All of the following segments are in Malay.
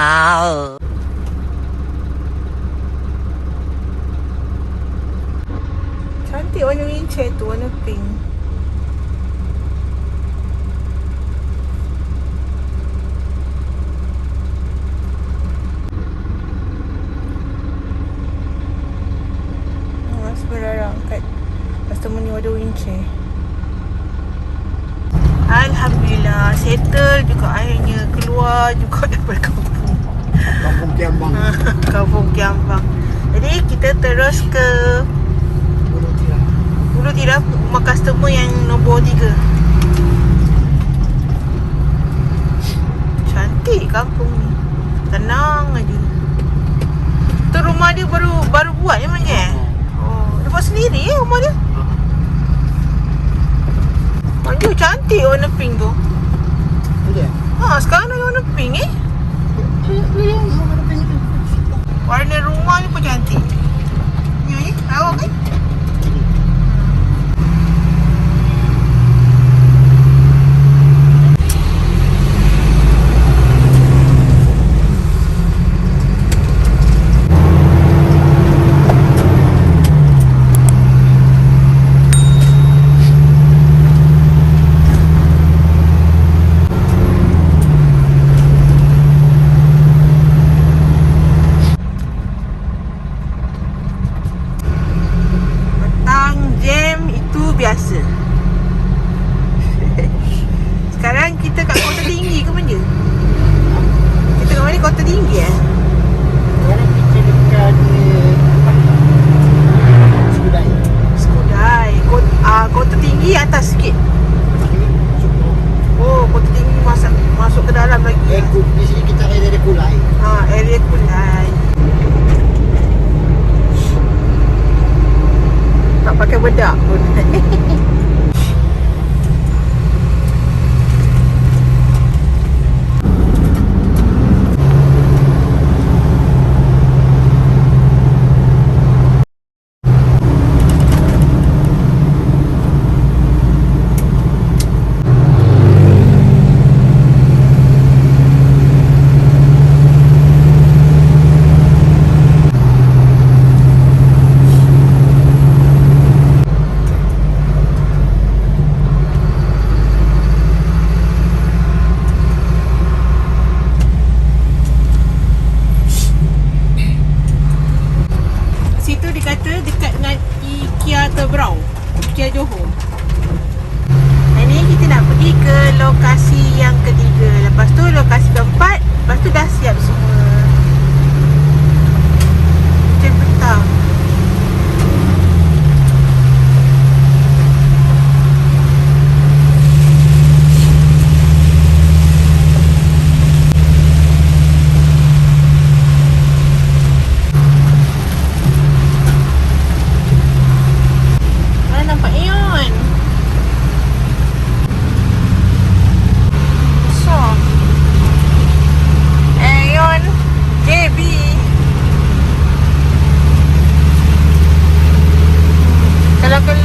Wow. Cantik warna wheelchair tu warna pink. Oh. Alhamdulillah settle juga akhirnya keluar juga daripada kampung. Kampung Kiambang. kampung Kiambang. Jadi kita terus ke Gunung Tiram. Hulu Tiram rumah customer yang nombor 3. Cantik kampung ni. Tenang aja. Tu rumah dia baru baru buat je mana? Oh, dia buat sendiri eh rumah dia. Maju cantik warna pink tu. Ha, sekarang ada warna pink eh. Yang mana tanya tu? Warna rumah ni pun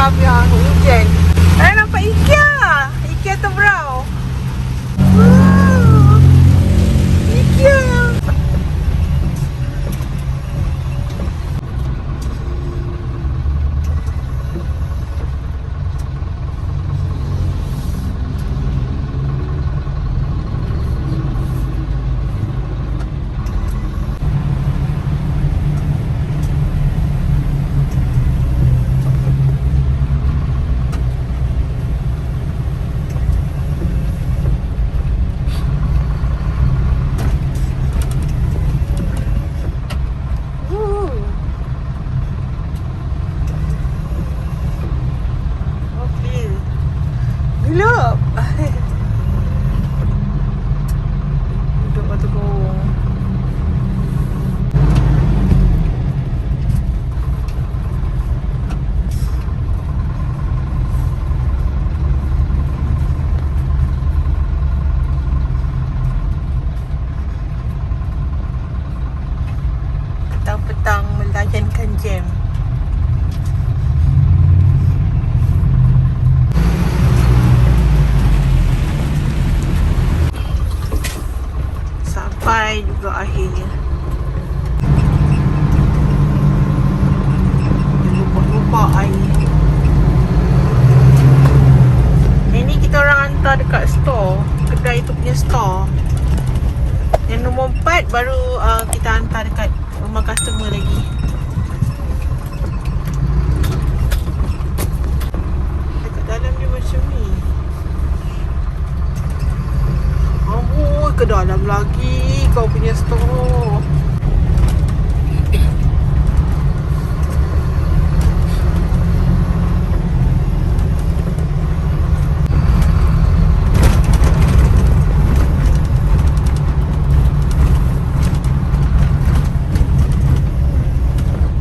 Kalau gelap ya, hujan. Sampai juga akhirnya. Lupa-lupa air. Ini kita orang hantar dekat store. Kedai tu punya store. Yang nombor 4 baru uh, kita hantar dekat rumah customer lagi. Dekat dalam dia macam ni. Amboi, ke dalam lagi kau punya store.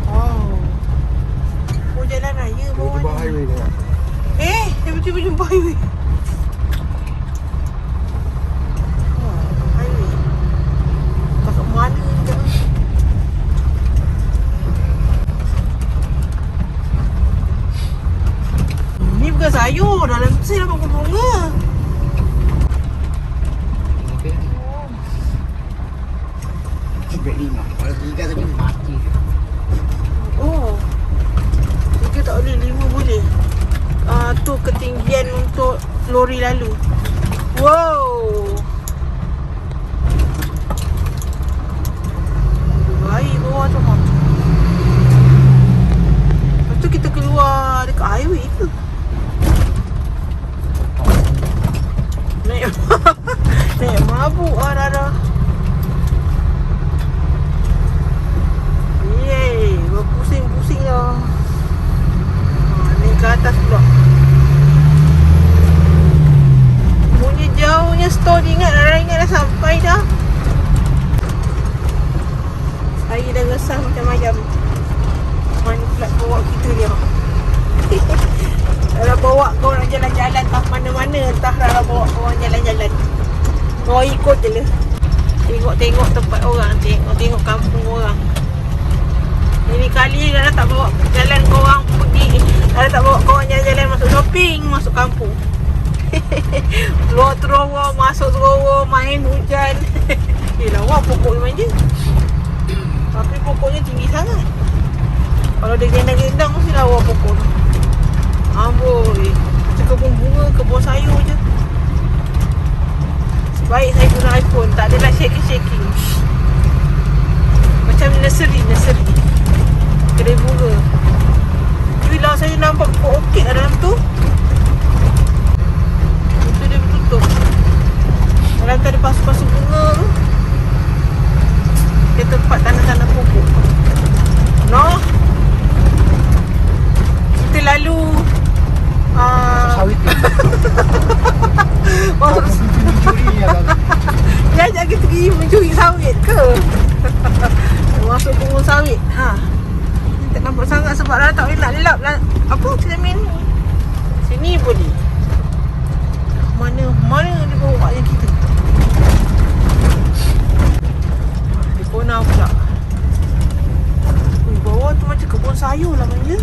Oh. Eh, tiba-tiba jumpa highway. Oh, highway. Tak kat mana ni kat ni? Ni bukan sayur, dalam saya dapat bunga. Okey. Sampai lima. Kalau tiga tadi mati. Oh. Tiga tak boleh, lima boleh. Ah, tu ketinggian untuk lori lalu. Wow. Air bawah tu. Lepas tu kita keluar dekat highway ke? Maabuan, ano? Tengok-tengok tempat orang Tengok-tengok kampung orang. Ini kali Rara tak bawa jalan kau orang pergi. Rara tak bawa kau orang jalan-jalan masuk shopping Masuk kampung. Keluar terowong Masuk terowong Main hujan. Eh lawa pokok ni manja Tapi pokoknya tinggi sangat. Kalau dia gendang-gendang Mesti lawa pokok tu. Amboi. Kebun bunga Kebun sayur je. Baik saya guna iPhone Tak adalah shaking-shaking Macam nursery Nursery. Kedai bunga. Bila saya nampak pokok orchid kat dalam tu. Itu dia bertutup. Dalam tu ada pasu-pasu bunga tu. Dia tempat tanah-tanah pokok. No Kita lalu uh, Sawit ya kan. Dia ajak kita pergi mencuri sawit ke? Masuk kebun sawit. Ha. Tak nampak sangat sebab Rara tak boleh nak lap lah. Apa cermin ni? Sini boleh. Mana mana dia bawa yang kita? Di kona pula. Ui, bawah tu macam kebun sayur lah mana?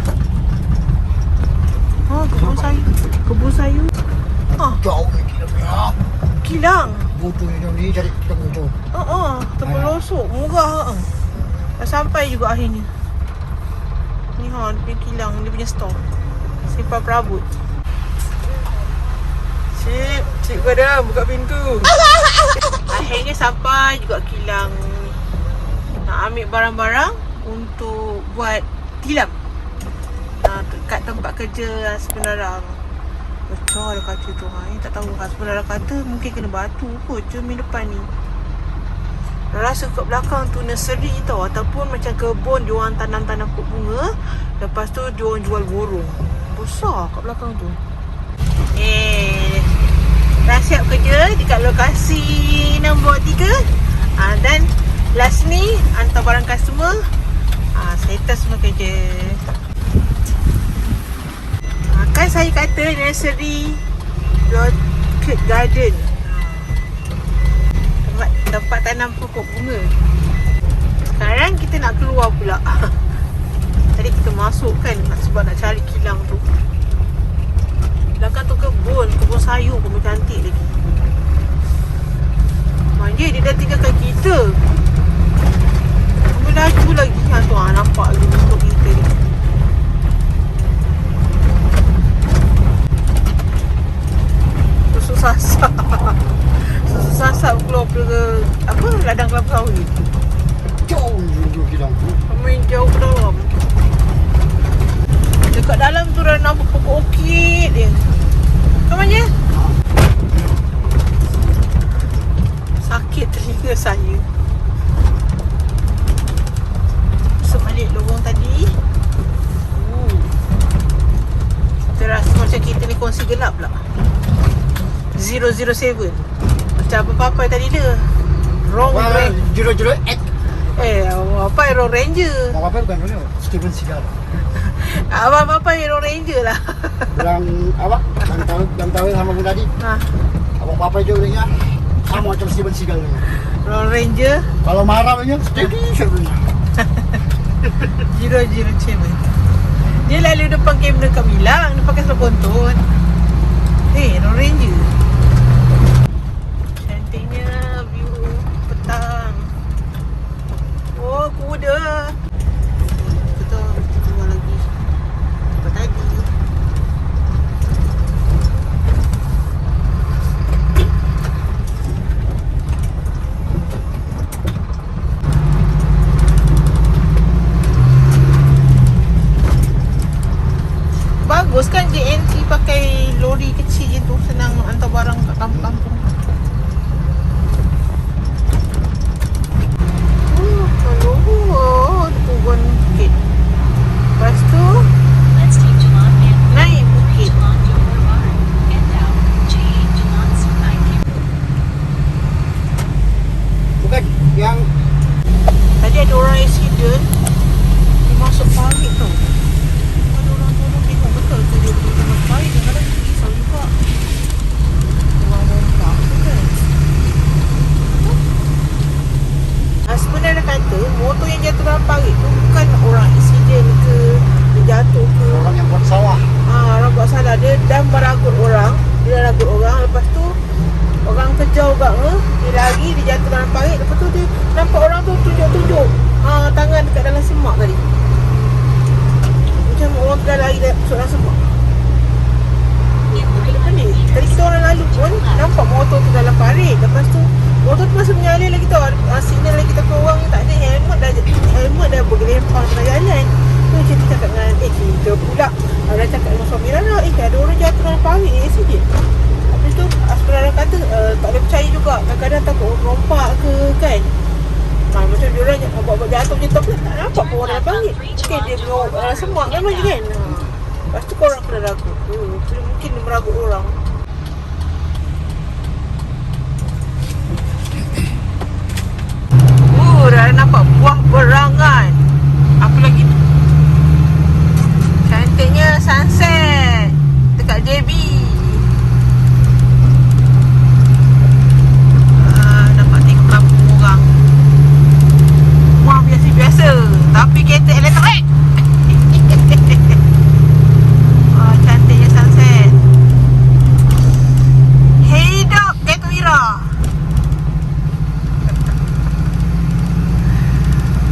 Ha, kebun sayur. Kebun sayur. Ha, Jauh ni punya. kilang. Butuh ni cari ketemu tu. Ha ah, terpelosok murah ah. Dah sampai juga akhirnya. Ni ha, dia punya kilang, dia punya store. Simpan perabot. Cik, cik pada buka pintu. akhirnya sampai juga kilang. Nak ambil barang-barang untuk buat tilam. Ha, kat tempat kerja sebenarnya. Pecah dia kaca tu ha. Eh, tak tahu husband Rara kata mungkin kena batu kot cermin depan ni. Rasa kat belakang tu nursery tau ataupun macam kebun dia orang tanam-tanam pokok bunga. Lepas tu dia orang jual borong. Besar kat belakang tu. Eh, dah siap kerja dekat lokasi nombor 3. Ah dan last ni hantar barang customer. Ah status semua kerja. Ah, kan saya kata nursery Orchid Garden tempat, tempat tanam pokok bunga. Sekarang kita nak keluar pula. Tadi kita masuk kan Sebab nak cari kilang tu. Belakang tu kebun Kebun sayur pun cantik lagi. Manja dia dah tinggalkan kita sasak. Susu sasak keluar daripada apa ladang kelapa sawit. Jauh dulu kita. Main jauh ke dalam. Dekat dalam tu dah nampak pokok orkid dia. Namanya? Sakit telinga saya. Masuk balik lorong tadi. Uh. Terasa macam kita ni kongsi gelap pula. 007. Macam apa-apa tadi dia. Wrong Wah, way. juru juru et. Eh, apa Hero Ranger? Mau apa bukan dulu? Steven Seagal. Apa-apa Hero Ranger lah. Bilang apa? Yang tahu yang tahu sama pun tadi. Ha, Abang juga dia sama macam Steven Seagal. ni. Hero Ranger Kalau marah punya steady sebenarnya. Zero Zero Seven. Dia lalu depan kamera Kak Milang, dia pakai seluar kontot. Eh, Hero Ranger. Cantiknya view petang. Oh, kuda. Kita kita keluar lagi. Apa tadi? Bagus kan JNT pakai lori kecil je tu senang hantar barang kat kampung-kampung. Oh, kalau oh, turun bukit. Lepas tu Let's take Jalan and naik bukit. Jalan Johor Bahru and now JA Jalan Sungai Bukan yang Tadi ada orang accident Dia masuk parit tau Ada orang tolong tengok betul ke dia boleh masuk parit Kadang-kadang kita risau juga Orang rompak tu kan Ah, sebenarnya kata motor yang jatuh dalam parit tu bukan orang accident ke dia jatuh ke orang yang buat sawah. Ah, orang buat salah dia dah meragut orang dia dah ragut orang lepas tu orang kejar juga ke dia lari dia jatuh dalam parit lepas tu dia nampak orang tu tunjuk-tunjuk ah, tangan dekat dalam semak tadi. Macam orang tu dah lari dalam semak. Tadi kita orang lalu pun nampak motor tu dalam parit. Lepas tu motor tu masih mengalir lagi tau signal lagi kita orang tak ada helmet dah helmet dah bergelempang tengah jalan tu macam kita cakap dengan eh kita pula ada cakap dengan suami Rana eh ada orang jatuh dalam parit eh sikit Habis tu Asperara kata uh, tak boleh percaya juga Kadang-kadang takut orang rompak ke kan ha, Macam dia orang buat-buat jatuh macam tu pula Tak nampak pun orang dalam parit Mungkin dia mengarut dalam semak kan macam kan ha. Lepas tu korang kena ragut uh, Mungkin dia meragut orang Uh, dah nampak buah berangan Apa lagi tu? Cantiknya sunset Dekat JB Ah, Dapat tengok kampung orang Wah biasa-biasa Tapi kereta elektrik Wah cantiknya sunset Hidup kereta Wira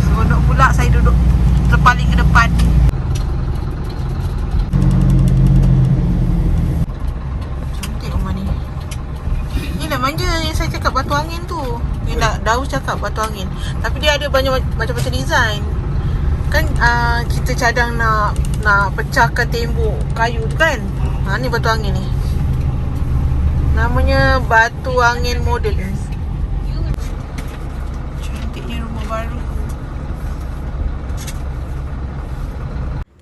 Seronok pula saya duduk terpaling ke depan Cantik rumah ni Ni lah manja yang saya cakap batu angin tu Yang dah Daus cakap batu angin Tapi dia ada banyak macam-macam design Kan uh, kita cadang nak nak pecahkan tembok kayu tu kan ha, Ni batu angin ni Namanya batu angin model Cantiknya rumah baru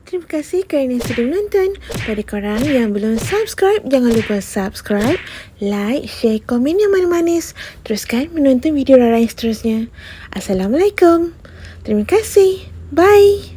Terima kasih kerana sudah menonton. Pada korang yang belum subscribe, jangan lupa subscribe, like, share, komen yang manis-manis. Teruskan menonton video Rara yang seterusnya. Assalamualaikum. Terima kasih. Bye.